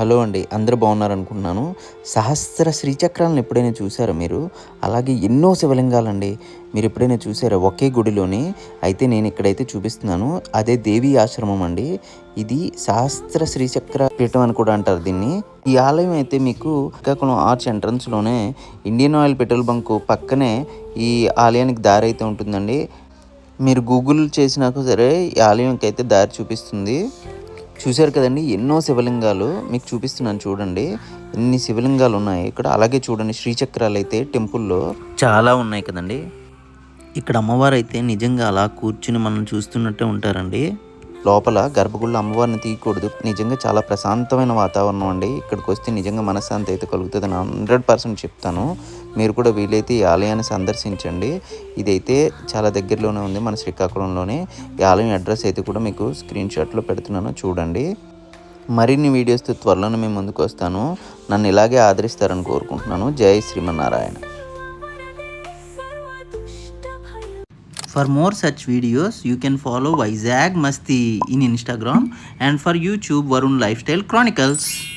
Hello అండి అందరూ బాగున్నారనుకుంటున్నాను. సహస్ర శ్రీచక్రాలను ఎప్పుడైనా చూసారా మీరు? అలాగే ఎన్నో శివలింగాలండి మీరు ఎప్పుడైనా చూసారా ఒకే గుడిలోని అయితే నేను ఇక్కడైతే చూపిస్తున్నాను. అదే దేవి ఆశ్రమం అండి. ఇది సహస్ర శ్రీచక్ర పీఠం అని కూడా అంటారు దీన్ని. ఈ ఆలయం అయితే మీకు శ్రీకాకుళం ఆర్చ్ ఎంట్రన్స్లోనే ఇండియన్ ఆయిల్ పెట్రోల్ బంక్ పక్కనే ఈ ఆలయానికి దారి అయితే ఉంటుందండి. మీరు గూగుల్ చేసినాక సరే ఈ ఆలయంకి అయితే దారి చూపిస్తుంది. చూశారు కదండి ఎన్నో శివలింగాలు మీకు చూపిస్తున్నాను చూడండి. ఎన్ని శివలింగాలు ఉన్నాయి? ఇక్కడ అలాగే చూడండి శ్రీచక్రాలు అయితే టెంపుల్లో చాలా ఉన్నాయి కదండి. ఇక్కడ అమ్మవారు అయితే నిజంగా అలా కూర్చుని మనం చూస్తున్నట్టే ఉంటారండి. లోపల గర్భగుడిలో అమ్మవారిని తీయకూడదు. నిజంగా చాలా ప్రశాంతమైన వాతావరణం అండి. ఇక్కడికి వస్తే నిజంగా మనశ్శాంతి అయితే కలుగుతుంది అని హండ్రెడ్ పర్సెంట్ చెప్తాను. మీరు కూడా వీలైతే ఈ ఆలయాన్ని సందర్శించండి. ఇదైతే చాలా దగ్గరలోనే ఉంది మన శ్రీకాకుళంలోనే. ఈ ఆలయం అడ్రస్ అయితే కూడా మీకు స్క్రీన్ షాట్లో పెడుతున్నాను చూడండి. మరిన్ని వీడియోస్తో త్వరలోనే మేము ముందుకు వస్తాను. నన్ను ఇలాగే ఆదరిస్తారని కోరుకుంటున్నాను. జై Srimannarayana. For more such videos, you can follow Vizag Masti in Instagram and for YouTube Varun Lifestyle Chronicles.